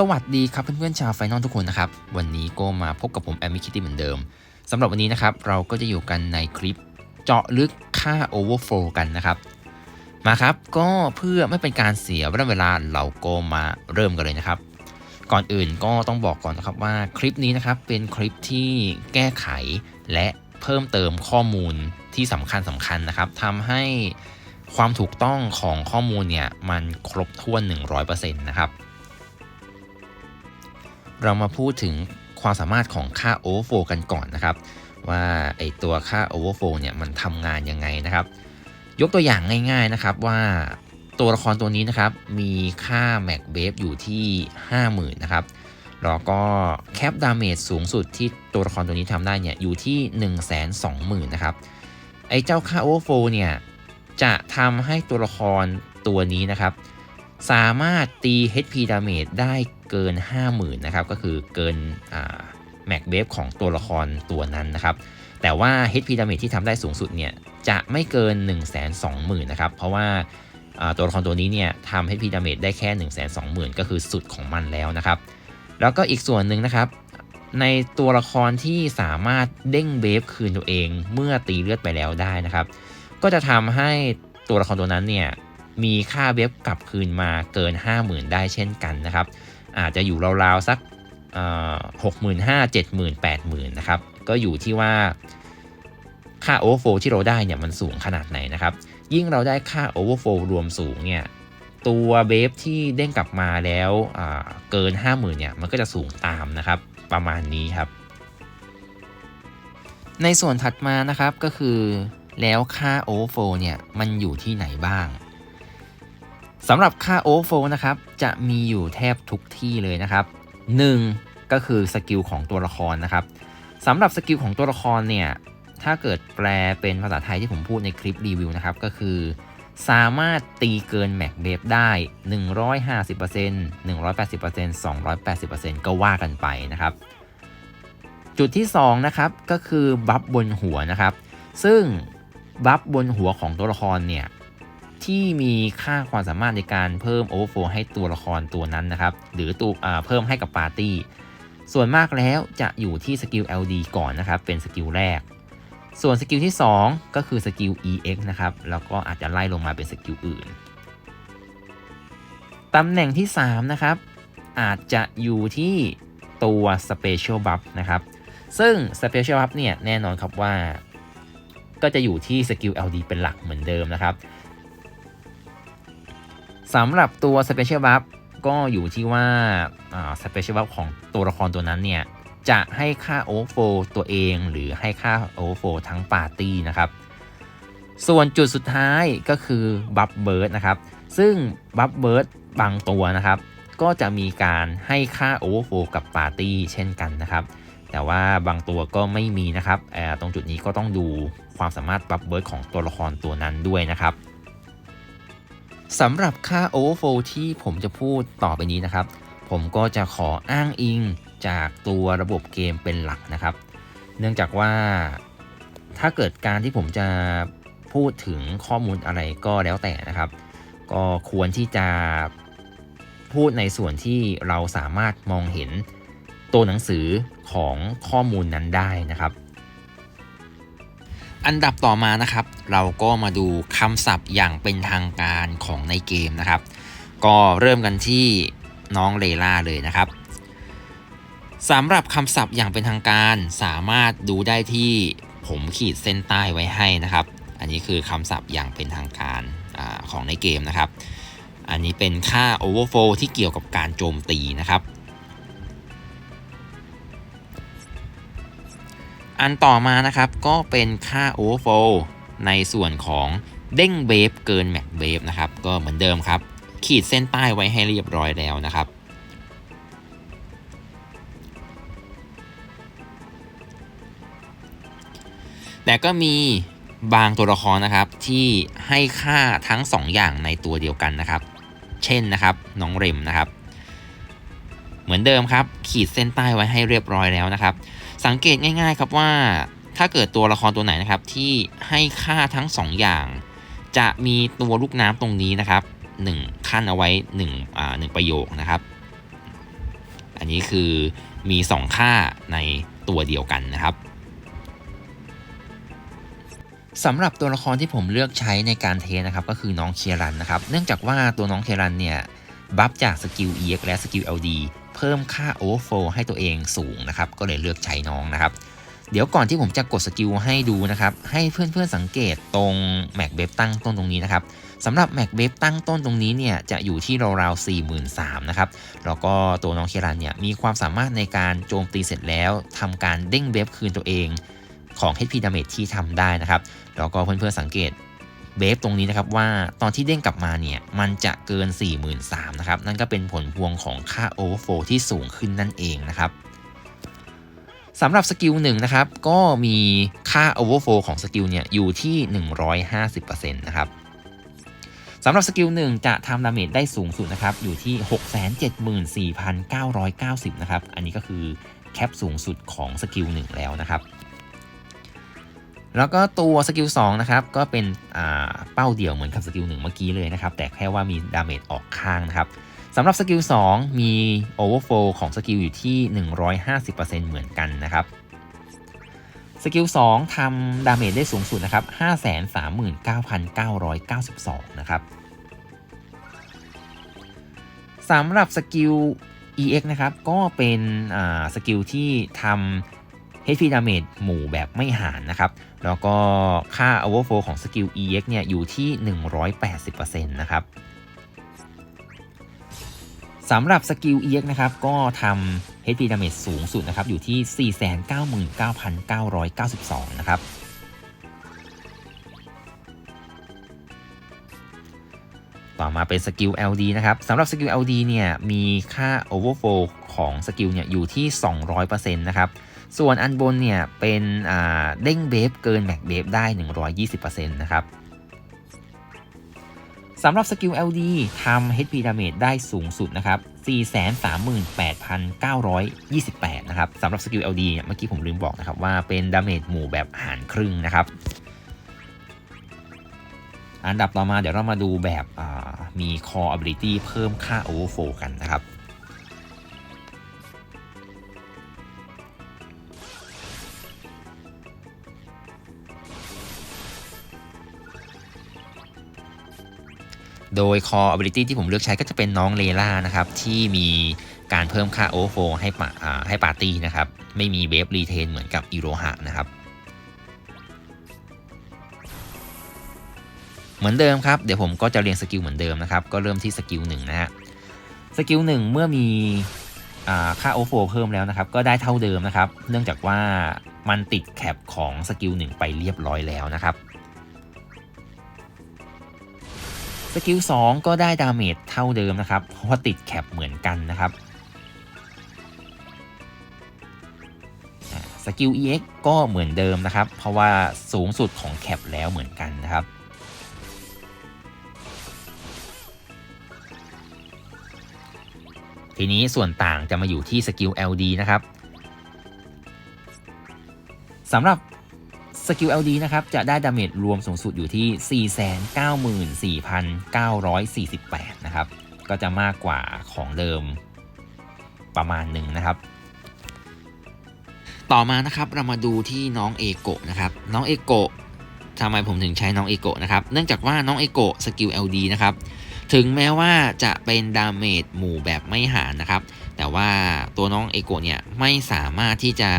สวัสดีครับเพื่อนๆชาวไฟนอลทุกคนนะครับ วันนี้ก็มาพบกับผมแอมมิคิตี้เหมือนเดิมสำหรับวันนี้นะครับ เราก็จะอยู่กันในคลิปเจาะลึกค่า Overflow กันนะครับ มาครับก็เพื่อไม่เป็นการเสียเวลาเราก็มาเริ่มกันเลยนะครับ ก่อนอื่นก็ต้องบอกก่อนนะครับว่าคลิปนี้นะครับเป็นคลิปที่แก้ไขและเพิ่มเติมข้อมูลที่สำคัญสำคัญนะครับทำให้ความถูกต้องของข้อมูลเนี่ยมันครบถ้วน 100%นะครับ เรามาพูดถึงความสามารถของค่า overflow กันก่อนนะครับ ว่าไอตัวค่า overflow เนี่ยมันทำงานยังไงนะครับ ยกตัวอย่างง่าย ๆนะครับว่าตัวละครตัวนี้นะครับมีค่า max b a v e อยู่ที่ 50,000 นะครับแล้วก็แคปดาเมจสูงสุดที่ตัวละครตัวนี้ทำได้เนี่ยอยู่ที่ 120,000 นะครับ ไอเจ้าค่า overflow เนี่ยจะทำให้ตัวละครตัวนี้นะครับ สามารถตี HP damage ได้เกิน 50,000นะครับก็คือเกินแม็กเบฟของตัวละครตัวนั้นนะครับแต่ว่า HP damage ที่ทำได้สูงสุดเนี่ยจะไม่เกิน 1 2 0 0 0 0นะครับเพราะว่าตัวละครตัวนี้เนี่ยทำ HP damage ได้แค่ 1 2 0 0 0 0 ก็คือสุดของมันแล้วนะครับแล้วก็อีกส่วนหนึ่งนะครับในตัวละครที่สามารถเด้งเบฟคืนตัวเองเมื่อตีเลือดไปแล้วได้นะครับ ก็จะทำให้ตัวละครตัวนั้นเนี่ย มีค่าเว็บกลับคืนมาเกิน 50,000 ได้เช่นกันนะครับ อาจจะอยู่ราวๆสักหกหมื่นห้าเจ็ดหมื่นแปดหมื่นนะครับ ก็อยู่ที่ว่าค่า overflow ที่เราได้เนี่ยมันสูงขนาดไหนนะครับ ยิ่งเราได้ค่า overflow รวมสูงเนี่ยตัวเบฟที่เด้งกลับมาแล้วเกิน 50,000เนี่ยมันก็จะสูงตามนะครับประมาณนี้ครับ ในส่วนถัดมานะครับก็คือแล้วค่า overflow เนี่ยมันอยู่ที่ไหนบ้าง สำหรับค่า overflow นะครับจะมีอยู่แทบทุกที่เลยนะครับ 1. ก็คือสกิลของตัวละครนะครับสำหรับสกิลของตัวละครเนี่ยถ้าเกิดแปลเป็นภาษาไทยที่ผมพูดในคลิปรีวิวนะครับก็คือ สามารถตีเกินแม็กเบฟได้ 150% 180% 280%ก็ว่ากันไปนะครับ จุดที่ 2 นะครับก็คือบัฟบนหัวนะครับ ซึ่งบัฟบนหัวของตัวละครเนี่ย ที่มีค่าความสามารถในการเพิ่มโอเวอร์โฟให้ตัวละครตัวนั้นนะครับ หรือตัวเพิ่มให้กับปาร์ตี้ ส่วนมากแล้วจะอยู่ที่สกิล LD ก่อนนะครับ เป็นสกิลแรก ส่วนสกิลที่ 2 ก็คือสกิล EX นะครับ แล้วก็อาจจะไล่ลงมาเป็นสกิลอื่น ตำแหน่งที่ 3 นะครับ อาจจะอยู่ที่ตัว Special Buff นะครับ ซึ่ง Special Buff เนี่ยแน่นอนครับว่า ก็จะอยู่ที่สกิล LD เป็นหลักเหมือนเดิมนะครับ สำหรับตัว Special Buff ก็อยู่ที่ว่า Special Buff ของตัวละครตัวนั้นเนี่ย จะให้ค่า Overflow ตัวเองหรือให้ค่า Overflow ทั้งปาร์ตี้นะครับ ส่วนจุดสุดท้ายก็คือ Buff Burst นะครับ ซึ่ง Buff Burst บางตัวนะครับ ก็จะมีการให้ค่า Overflow กับปาร์ตี้เช่นกันนะครับ แต่ว่าบางตัวก็ไม่มีนะครับตรงจุดนี้ก็ต้องดูความสามารถ Buff Burst ของตัวละครตัวนั้นด้วยนะครับ สำหรับค่า overflow ที่ผมจะพูดต่อไปนี้นะครับ ผมก็จะขออ้างอิงจากตัวระบบเกมเป็นหลักนะครับ เนื่องจากว่าถ้าเกิดการที่ผมจะพูดถึงข้อมูลอะไรก็แล้วแต่นะครับ ก็ควรที่จะพูดในส่วนที่เราสามารถมองเห็นตัวหนังสือของข้อมูลนั้นได้นะครับ อันดับต่อมานะครับ เราก็มาดูคำศัพท์อย่างเป็นทางการของในเกมนะครับ ก็เริ่มกันที่น้องเลล่าเลยนะครับสำหรับคำศัพท์อย่างเป็นทางการสามารถดูได้ที่ผมขีดเส้นใต้ไว้ให้นะครับ อันนี้คือคำศัพท์อย่างเป็นทางการอของในเกมนะครับ อันนี้เป็นค่า overflow ที่เกี่ยวกับการโจมตีนะครับ อันต่อมานะครับก็เป็นค่า overflow ในส่วนของเด้งเบฟเกินแม็กเบฟนะครับก็เหมือนเดิมครับ ขีดเส้นใต้ไว้ให้เรียบร้อยแล้วนะครับ แต่ก็มีบางตัวละครนะครับที่ให้ค่าทั้ง 2 อย่างในตัวเดียวกันนะครับ เช่นนะครับน้องเรมนะครับ มือนเดิมครับ ขีดเส้นใต้ไว้ให้เรียบร้อยแล้วนะครับ สังเกตง่าย ๆ ครับว่า ถ้าเกิดตัวละครตัวไหนนะครับ ที่ให้ค่าทั้ง 2 อย่าง จะมีตัวลูกน้ำตรงนี้นะครับ 1 ขั้นเอาไว้1อ่า1ประโยคนะครับ อันนี้คือมี 2 ค่าในตัวเดียวกันนะครับสำหรับตัวละครที่ผมเลือกใช้ในการเทนะครับก็คือน้องเครันนะครับ เนื่องจากว่าตัวน้องเครันเนี่ยบัฟจากสกิล EX และสกิล LD เพิ่มค่า Overflow ให้ตัวเองสูงนะครับ ก็เลยเลือกใช้น้องนะครับ เดี๋ยวก่อนที่ผมจะกดสกิลให้ดูนะครับ ให้เพื่อนๆสังเกตตรงแม็กเบฟตั้งต้นตรงนี้นะครับสำหรับแม็กเบฟตั้งต้นตรงนี้เนี่ยจะอยู่ที่ราวๆ43,000นะครับ แล้วก็ตัวน้องเครันเนี่ยมีความสามารถในการโจมตีเสร็จแล้วทำการเด้งเบฟคืนตัวเองของ HP Damage ที่ทำได้นะครับ แล้วก็เพื่อนๆสังเกต เบฟตรงนี้นะครับว่าตอนที่เด้งกลับมาเนี่ยมันจะเกิน 43,000นะครับนั่นก็เป็นผลพวงของค่า Overflow ที่สูงขึ้นนั่นเองนะครับสำหรับสกิลหนึ่งนะครับก็มีค่า Overflow ของสกิลเนี่ยอยู่ที่ 150%นะครับสำหรับสกิลหนึ่งจะทำดาเมจได้สูงสุดนะครับอยู่ที่ 674,990 นะครับ อันนี้ก็คือแคปสูงสุดของสกิลหนึ่งแล้วนะครับ แล้วก็ตัวสกิล2นะครับก็เป็นเป้าเดี่ยวเหมือนกับสกิล1เมื่อกี้เลยนะครับ แต่แค่ว่ามีดาเมจออกข้างนะครับสำหรับสกิล2มีโอเวอร์โฟของสกิลอยู่ที่ 150%เหมือนกันนะครับสกิล2ทำดาเมจได้สูงสุดนะครับ 539,992 นะครับสำหรับสกิล EX นะครับ ก็เป็นสกิลที่ทำ HP Damage หมู่แบบไม่หารนะครับ แล้วก็ค่า Overflow ของสกิล EX เนี่ยอยู่ที่ 180%นะครับสำหรับสกิล EX นะครับ ก็ทำ HP Damage สูงสุดนะครับ อยู่ที่ 499,992 นะครับต่อมาเป็นสกิล LD นะครับสำหรับสกิล LD เนี่ยมีค่า Overflow ของสกิลเนี่ยอยู่ที่ 200%นะครับ ส่วนอันบนเนี่ยเป็นเด้งเบฟเกินแม็กเบฟได้ 120%นะครับสำหรับสกิล LD ทำ HP Damage ได้สูงสุดนะครับ 438,928 นะครับสำหรับสกิล LD เมื่อกี้ผมลืมบอกนะครับว่าเป็นดาเมจหมู่แบบหารครึ่งนะครับ อันดับต่อมาเดี๋ยวเรามาดูแบบมี Core Ability เพิ่มค่า Overflow กันนะครับ โดย Core Ability ที่ผมเลือกใช้ก็จะเป็นน้องเลล่านะครับที่มีการเพิ่มค่า Overflow ให้ปาให้ปาร์ตี้นะครับไม่มีเวฟรีเทนเหมือนกับอีโรหะนะครับเหมือนเดิมครับเดี๋ยวผมก็จะเรียงสกิลเหมือนเดิมนะครับก็เริ่มที่สกิลหนึ่งนะฮะสกิลหนึ่งเมื่อมีค่าโอเวอร์เพิ่มแล้วนะครับก็ได้เท่าเดิมนะครับ เนื่องจากว่ามันติดแคปของสกิลหนึ่งไปเรียบร้อยแล้วนะครับ สกิล2ก็ได้ดาเมจเท่าเดิมนะครับ เพราะว่าติดแคปเหมือนกันนะครับสกิล EX ก็เหมือนเดิมนะครับ เพราะว่าสูงสุดของแคปแล้วเหมือนกันนะครับทีนี้ส่วนต่างจะมาอยู่ที่สกิล LD นะครับสำหรับ สกิล LD นะครับ จะได้ดาเมจรวมสูงสุดอยู่ที่ 494,948 นะครับ ก็จะมากกว่าของเดิมประมาณหนึ่งนะครับ ต่อมานะครับเรามาดูที่น้องเอโกะนะครับ น้องเอโกะทำไมผมถึงใช้น้องเอโกะนะครับ เนื่องจากว่าน้องเอโกะสกิล LD นะครับ ถึงแม้ว่าจะเป็นดาเมจหมู่แบบไม่หารนะครับ แต่ว่าตัวน้องเอโกะเนี่ยไม่สามารถที่จะ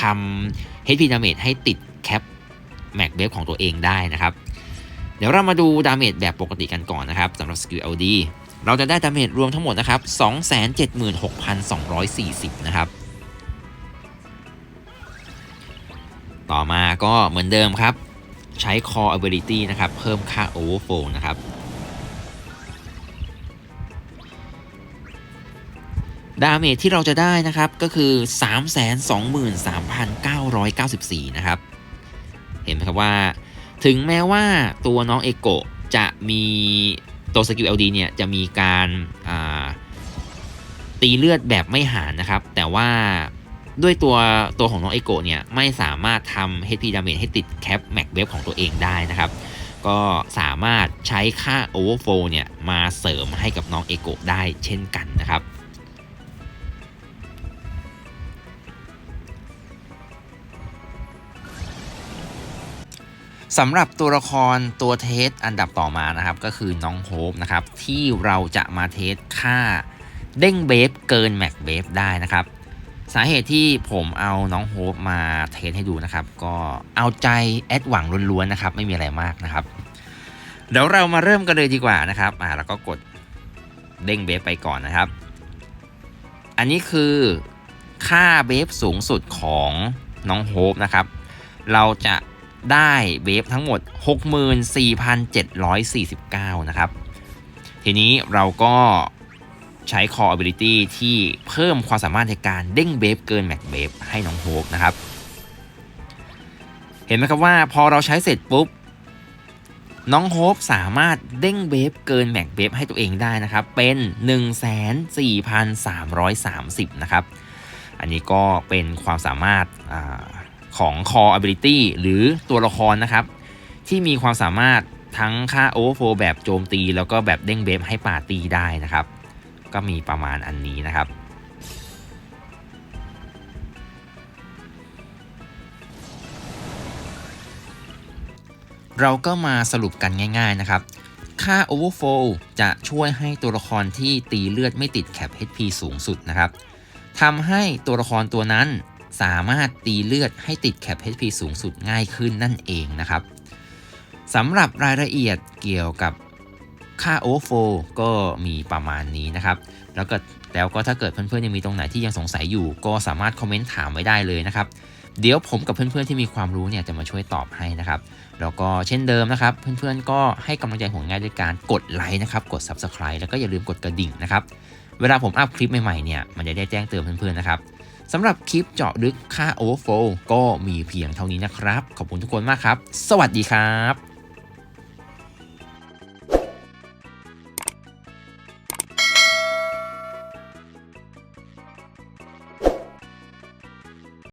ทำ HP Damage ให้ติด แม็กเบฟของตัวเองได้นะครับ เดี๋ยวเรามาดูดาเมจแบบปกติกันก่อนนะครับสำหรับสกิล LD เราจะได้ดาเมจรวมทั้งหมดนะครับ276,240 นะครับ ต่อมาก็เหมือนเดิมครับ ใช้ Core Ability นะครับ เพิ่มค่า Overflow นะครับ ดาเมจที่เราจะได้นะครับก็คือ 323,994 นะครับ เห็นไหมครับว่า ถึงแม้ว่าตัวน้องเอโกจะมีตัวสกิล LD เนี่ยจะมีการตีเลือดแบบไม่หารนะครับ แต่ว่าด้วยตัวตัวของน้องเอโกเนี่ยไม่สามารถทำ HP Damage ให้ติดแคปแม็กเวฟของตัวเองได้นะครับก็สามารถใช้ค่า Overflow เนี่ยมาเสริมให้กับน้องเอโกได้เช่นกันนะครับ สำหรับตัวละครตัวเทสอันดับต่อมานะครับ ก็คือน้องโฮปนะครับ ที่เราจะมาเทสค่าเด้งเบฟเกินแม็กเบฟได้นะครับ สาเหตุที่ผมเอาน้องโฮปมาเทสให้ดูนะครับ ก็เอาใจแอดหวังล้วนๆนะครับ ไม่มีอะไรมากนะครับ เดี๋ยวเรามาเริ่มกันเลยดีกว่านะครับ อ่าแล้วก็กดเด้งเบฟไปก่อนนะครับ อันนี้คือค่าเบฟสูงสุดของน้องโฮปนะครับ เราจะ ได้เบฟทั้งหมด 64,749 นะครับ ทีนี้เราก็ใช้ Core Ability ที่เพิ่มความสามารถในการเด้งเบฟเกินแม็กเบฟให้น้องโฮปนะครับ เห็นไหมครับว่าพอเราใช้เสร็จปุ๊บ น้องโฮปสามารถเด้งเบฟเกินแม็กเบฟให้ตัวเองได้นะครับ เป็น 14,330 นะครับ อันนี้ก็เป็นความสามารถอา ของ Core Ability หรือตัวละครนะครับ ที่มีความสามารถทั้งค่า Overflow แบบโจมตี แล้วก็แบบเด้งเบฟให้ป่าตีได้นะครับ ก็มีประมาณอันนี้นะครับ เราก็มาสรุปกันง่าย ๆนะครับ ค่า Overflow จะช่วยให้ตัวละครที่ตีเลือดไม่ติดแคป HP สูงสุดนะครับทำให้ตัวละครตัวนั้น สามารถตีเลือดให้ติดแคป HP สูงสุดง่ายขึ้นนั่นเองนะครับสำหรับรายละเอียดเกี่ยวกับค่า Overflow ก็มีประมาณนี้นะครับ แล้วก็แล้วก็ถ้าเกิดเพื่อนๆยังมีตรงไหนที่ยังสงสัยอยู่ ก็สามารถคอมเมนต์ถามไว้ได้เลยนะครับ เดี๋ยวผมกับเพื่อนๆที่มีความรู้เนี่ยจะมาช่วยตอบให้นะครับ แล้วก็เช่นเดิมนะครับ เพื่อนๆก็ให้กำลังใจผมง่ายด้วยการกดไลค์นะครับ กด Subscribe แล้วก็อย่าลืมกดกระดิ่งนะครับ เวลาผมอัพคลิปใหม่ๆเนี่ยมันจะได้แจ้งเตือนเพื่อนๆนะครับ สำหรับคลิปเจาะลึกค่า Overflow ก็มีเพียงเท่านี้นะครับ ขอบคุณทุกคนมากครับ สวัสดีครับ